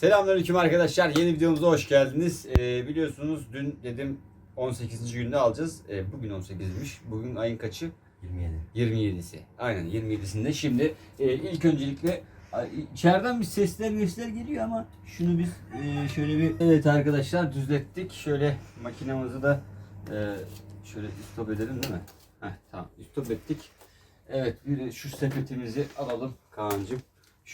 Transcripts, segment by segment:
Selamünaleyküm arkadaşlar. Yeni videomuza hoş geldiniz. Ee, biliyorsunuz dün dedim 18. günde alacağız. Ee, bugün 18'miş. Bugün ayın kaçı? 27. 27'si. Aynen 27'sinde. Şimdi e, ilk öncelikle içeriden bir sesler sesler geliyor ama şunu biz e, şöyle bir evet arkadaşlar düzlettik. Şöyle makinamızı da e, şöyle stop edelim değil mi? Heh, tamam stop ettik. Evet bir şu sepetimizi alalım Kaan'cığım.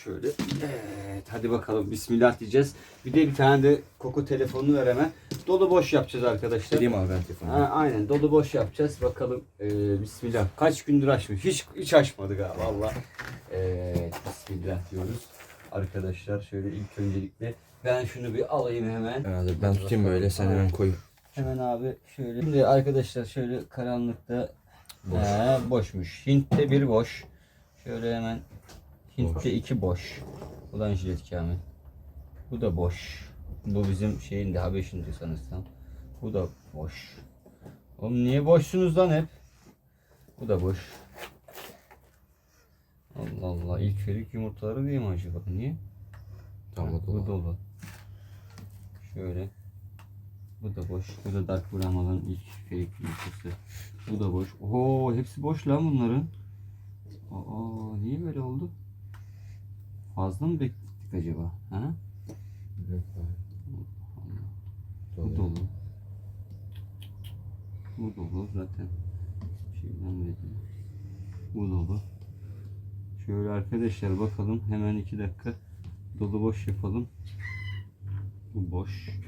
Şöyle. Evet hadi bakalım bismillah diyeceğiz. Bir de bir tane de koku telefonunu ver hemen. Dolu boş yapacağız arkadaşlar. Vereyim abi ben telefonu. Ha, aynen dolu boş yapacağız. Bakalım ee, bismillah. Kaç gündür açmış. Hiç hiç açmadık ha valla. Evet bismillah diyoruz. Arkadaşlar şöyle ilk öncelikle ben şunu bir alayım hemen. Herhalde ben tutayım böyle sen hemen koy. Hemen abi şöyle. Şimdi arkadaşlar şöyle karanlıkta Boş. He, boşmuş. Hint'te bir boş. Şöyle hemen Boş. iki boş. Ulan jilet Kamil. Bu da boş. Bu bizim şeyin de Habeş'in de sanırsam. Bu da boş. Oğlum niye boşsunuz lan hep? Bu da boş. Allah Allah. İlk ferik yumurtaları değil mi acaba? Niye? Tamam Ha, Bu dolu. dolu. Şöyle. Bu da boş. Bu da Dark Brahma'nın ilk fake yumurtası. Bu da boş. Oo hepsi boş lan bunların. Aa niye böyle oldu? Fazla mı beklettik acaba? Ha? Yok abi. Bu Dolu. Bu dolu zaten. Şeyden. Bu dolu. Şöyle arkadaşlar bakalım. Hemen iki dakika dolu boş yapalım. Bu boş.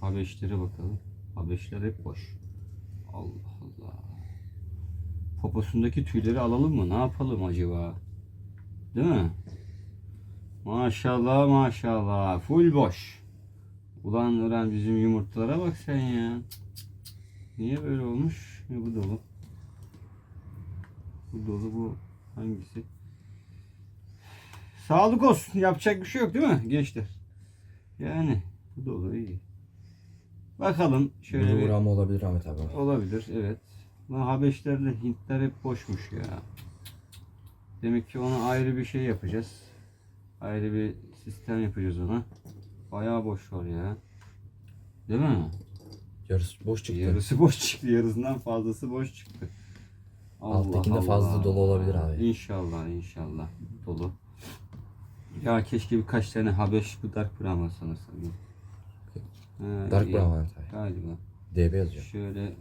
Habeşlere bakalım. Habeşler hep boş. Allah Allah. Poposundaki tüyleri alalım mı? Ne yapalım acaba? Değil mi? Maşallah maşallah. Full boş. Ulan ulan bizim yumurtalara bak sen ya. Niye böyle olmuş? Ya bu dolu. Bu dolu bu hangisi? Sağlık olsun. Yapacak bir şey yok değil mi gençler? Yani bu dolu iyi. Bakalım şöyle bir... uğrama olabilir Ahmet abi. Olabilir evet. Lan Habeşlerle Hintler hep boşmuş ya. Demek ki ona ayrı bir şey yapacağız. Ayrı bir sistem yapacağız ona. Bayağı boş var ya. Değil mi? Yarısı boş çıktı. Yarısı boş çıktı. Yarısından fazlası boş çıktı. Alttakinde fazla dolu olabilir abi. İnşallah inşallah dolu. Ya keşke birkaç tane Habeş bu Dark Brahma sanırsam. Ha, Dark abi. Galiba. DB yazıyor. Şöyle e,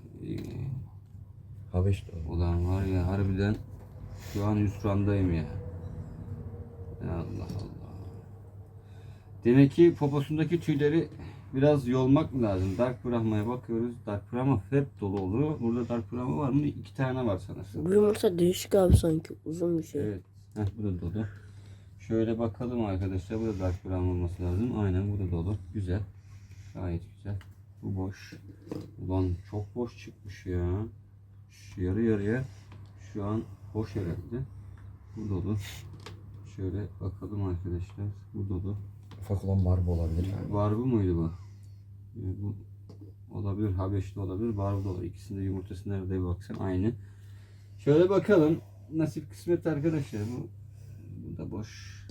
Habeş dolu. Ulan var ya harbiden şu an hüsrandayım ya. Allah Allah. Demek ki poposundaki tüyleri biraz yolmak mı lazım? Dark Brahma'ya bakıyoruz. Dark Brahma hep dolu oluyor. Burada Dark Brahma var mı? İki tane var sanırsam. Bu yumurta değişik abi sanki uzun bir şey. Evet. Heh, bu da dolu. Şöyle bakalım arkadaşlar. Bu da Dark Brown olması lazım. Aynen bu da dolu. Güzel. Gayet güzel. Bu boş. Ulan çok boş çıkmış ya. Şu yarı yarıya şu an boş herhalde. Bu dolu. Şöyle bakalım arkadaşlar. Bu dolu. Ufak olan barbu olabilir abi. Var bu muydu bu? Ee, Bu olabilir. Habeşli olabilir. Barbu da olabilir. İkisinde yumurtası nerede baksan aynı. Şöyle bakalım. Nasip kısmet arkadaşlar. Bu, bu da boş.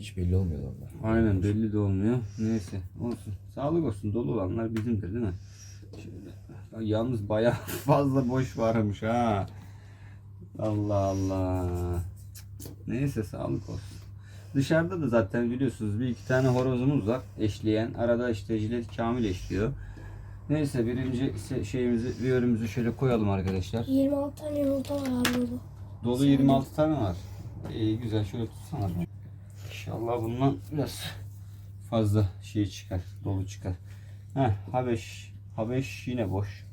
Hiç belli olmuyor onlar. Aynen belli de olmuyor. Neyse olsun. Sağlık olsun. Dolu olanlar bizimdir değil mi? Şöyle. Ya Yalnız bayağı fazla boş varmış ha. Allah Allah. Neyse sağlık olsun. Dışarıda da zaten biliyorsunuz bir iki tane horozumuz var eşleyen. Arada işte jilet kamil eşliyor. Neyse birinci şeyimizi, bir ürünümüzü şöyle koyalım arkadaşlar. 26 tane yumurta var abi burada. Dolu 26 tane var. İyi güzel şöyle tutsana. İnşallah bundan biraz fazla şey çıkar. Dolu çıkar. Heh Habeş. Habeş yine boş.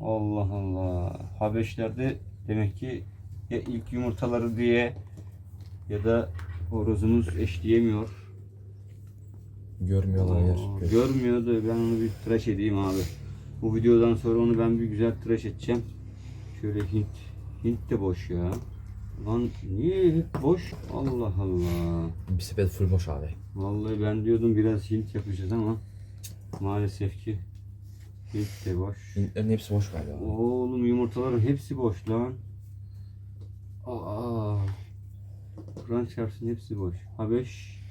Allah Allah. Habeşlerde demek ki ya ilk yumurtaları diye ya da horozumuz eşleyemiyor. Görmüyor olabilir. Aa, Görmüyordu. Ben onu bir tıraş edeyim abi. Bu videodan sonra onu ben bir güzel tıraş edeceğim. Şöyle Hint. Hint de boş ya. Lan niye hep boş? Allah Allah. Bir sepet full boş abi. Vallahi ben diyordum biraz Hint yapacağız ama maalesef ki Hint de boş. Hintlerin hepsi boş galiba. Oğlum yumurtaların hepsi boş lan. Aa. Kur'an çarpsın hepsi boş. Habeş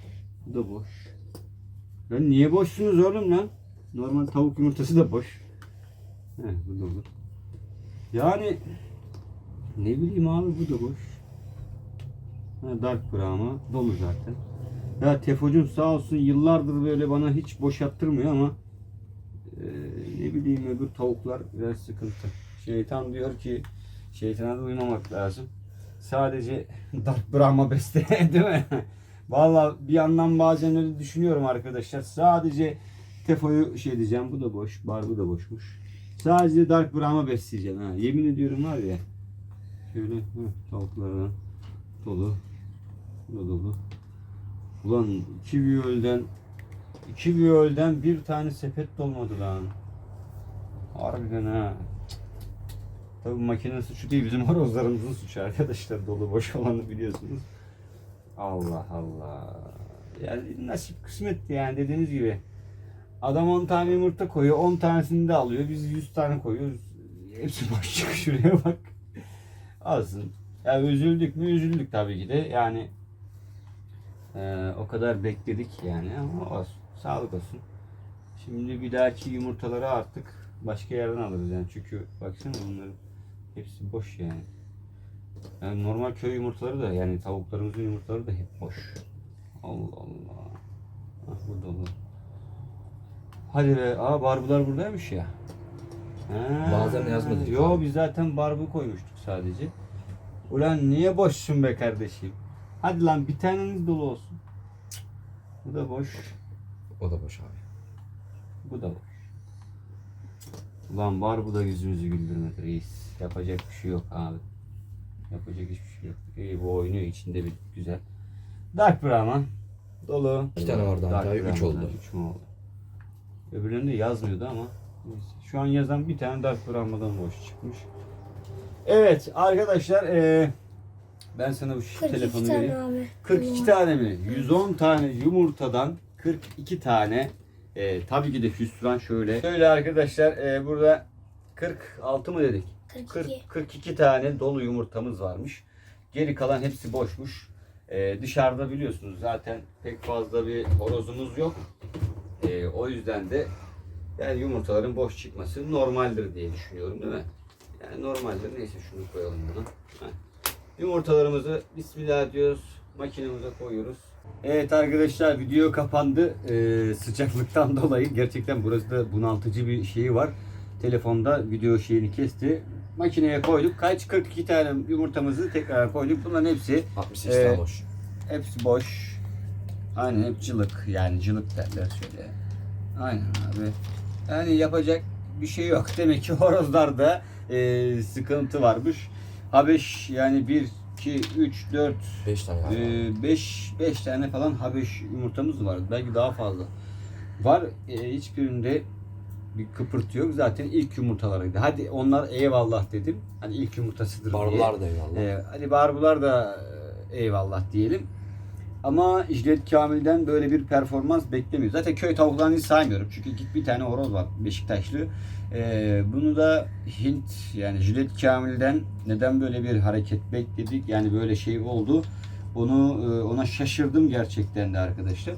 Bu da boş. Lan niye boşsunuz oğlum lan? Normal tavuk yumurtası da boş. He bu da olur. Yani ne bileyim abi bu da boş. Ha, dark Brahma dolu zaten. Ya Tefocun sağ olsun yıllardır böyle bana hiç boşalttırmıyor ama e, ne bileyim öbür tavuklar biraz sıkıntı. Şeytan diyor ki şeytana da uymamak lazım. Sadece Dark Brahma beste değil mi? Vallahi bir yandan bazen öyle düşünüyorum arkadaşlar. Sadece Tefo'yu şey diyeceğim bu da boş. Bar bu da boşmuş. Sadece Dark Brahma besleyeceğim ha. Yemin ediyorum var ya. Şöyle hı, tavuklardan dolu. Bu dolu. Ulan iki viyolden iki viyolden bir tane sepet dolmadı lan. Harbiden ha. Tabii makine suçu değil bizim horozlarımızın suçu arkadaşlar dolu boş olanı biliyorsunuz. Allah Allah. Yani nasip kısmet yani dediğiniz gibi. Adam 10 tane yumurta koyuyor 10 tanesini de alıyor. Biz 100 tane koyuyoruz. Hepsi boş çıkıyor şuraya bak. Alsın. Ya üzüldük mü üzüldük tabii ki de yani ee, o kadar bekledik yani ama olsun. Sağlık olsun. Şimdi bir dahaki yumurtaları artık başka yerden alırız yani çünkü baksana bunların hepsi boş yani. Yani normal köy yumurtaları da yani tavuklarımızın yumurtaları da hep boş. Allah Allah. Ah bu dolu. Hadi be. Aa barbular buradaymış ya. Ha, Bazen yazmadık. Yo biz zaten barbu koymuştuk sadece. Ulan niye boşsun be kardeşim? Hadi lan bir taneniz dolu olsun. Bu da boş. O da boş abi. Bu da boş. Ulan var bu da yüzümüzü güldürmedi reis. Yapacak bir şey yok abi. Yapacak hiçbir şey yok. İyi bu oynuyor içinde bir güzel. Dark Brahman. Dolu. İki tane vardı Dark hatta, üç oldu. Üç mü oldu? Öbürlerinde yazmıyordu ama. neyse. Şu an yazan bir tane Dark Brahman'dan boş çıkmış. Evet arkadaşlar eee, ben sana bu 42 telefonu tane vereyim. abi. 42 tane mi? 110 tane yumurtadan 42 tane e, tabii ki de hüsran şöyle. Şöyle arkadaşlar e, burada 46 mı dedik? 42. 40, 42 tane dolu yumurtamız varmış. Geri kalan hepsi boşmuş. E, dışarıda biliyorsunuz zaten pek fazla bir horozumuz yok. E, o yüzden de yani yumurtaların boş çıkması normaldir diye düşünüyorum değil mi? Yani normaldir. Neyse şunu koyalım buna. Heh. Yumurtalarımızı bismillah diyoruz. Makinemize koyuyoruz. Evet arkadaşlar video kapandı. Ee, sıcaklıktan dolayı gerçekten burası da bunaltıcı bir şeyi var. Telefonda video şeyini kesti. Makineye koyduk. Kaç 42 tane yumurtamızı tekrar koyduk. Bunların hepsi 68 Ee, tane boş. hepsi boş. Aynen hep cılık yani cılık derler şöyle. Aynen abi. Yani yapacak bir şey yok. Demek ki horozlarda e, sıkıntı varmış. Habeş yani 1, 2, 3, 4, 5 tane galiba. 5 5 Ee, tane falan Habeş yumurtamız var. Belki daha fazla. Var. E, hiçbirinde bir kıpırtı yok. Zaten ilk yumurtalarıydı. Hadi onlar eyvallah dedim. Hani ilk yumurtasıdır diye. Barbular da eyvallah. Ee, hadi barbular da e, eyvallah diyelim. Ama Jilet Kamil'den böyle bir performans beklemiyor. Zaten köy tavuklarını hiç saymıyorum. Çünkü git bir tane horoz var Beşiktaşlı. Ee, bunu da Hint yani Jilet Kamil'den neden böyle bir hareket bekledik? Yani böyle şey oldu. Onu e, ona şaşırdım gerçekten de arkadaşlar.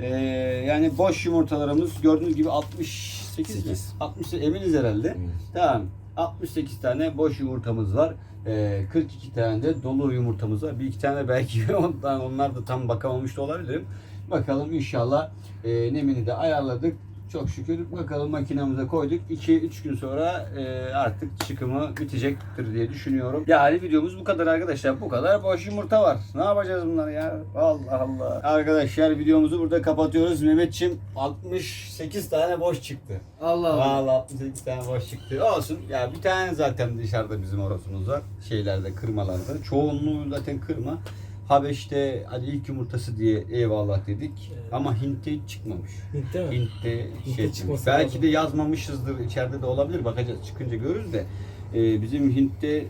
Ee, yani boş yumurtalarımız gördüğünüz gibi 68 mi? Sekiz. 60 eminiz herhalde. Eminiz. Tamam. 68 tane boş yumurtamız var. Ee, 42 tane de dolu yumurtamız var. Bir iki tane belki ondan onlar da tam bakamamış da olabilirim. Bakalım inşallah e, nemini de ayarladık. Çok şükür bakalım makinamıza koyduk. 2-3 gün sonra e, artık çıkımı bitecektir diye düşünüyorum. Yani videomuz bu kadar arkadaşlar. Bu kadar boş yumurta var. Ne yapacağız bunları ya? Allah Allah. Arkadaşlar videomuzu burada kapatıyoruz. Mehmetçim 68 tane boş çıktı. Allah Valla 68 tane boş çıktı. Olsun. Ya bir tane zaten dışarıda bizim orasımız var. Şeylerde, kırmalarda. Çoğunluğu zaten kırma. Habeş'te hadi ilk yumurtası diye eyvallah dedik. Ama Hint'te hiç çıkmamış. Hint'te mi? Hint'te şey çıkmış. Belki lazım. de yazmamışızdır. içeride de olabilir. Bakacağız. Çıkınca görürüz de. Ee, bizim Hint'te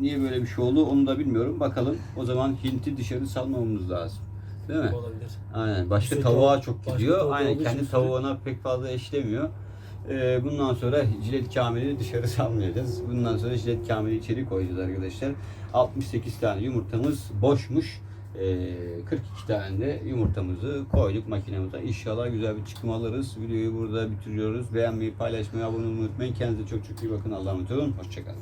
niye böyle bir şey oldu onu da bilmiyorum. Bakalım. O zaman Hint'i dışarı salmamamız lazım. Değil mi? Olabilir. Aynen. Başka Şey, tavuğa çok gidiyor. Aynen kendi tavuğuna pek fazla eşlemiyor. Ee, bundan sonra jilet kamili dışarı salmayacağız. Bundan sonra jilet kamili içeri koyacağız arkadaşlar. 68 tane yumurtamız boşmuş. Ee, 42 tane de yumurtamızı koyduk makinemize. İnşallah güzel bir çıkım alırız. Videoyu burada bitiriyoruz. Beğenmeyi, paylaşmayı, abone olmayı unutmayın. Kendinize çok çok iyi bakın. Allah'a emanet olun. Hoşçakalın.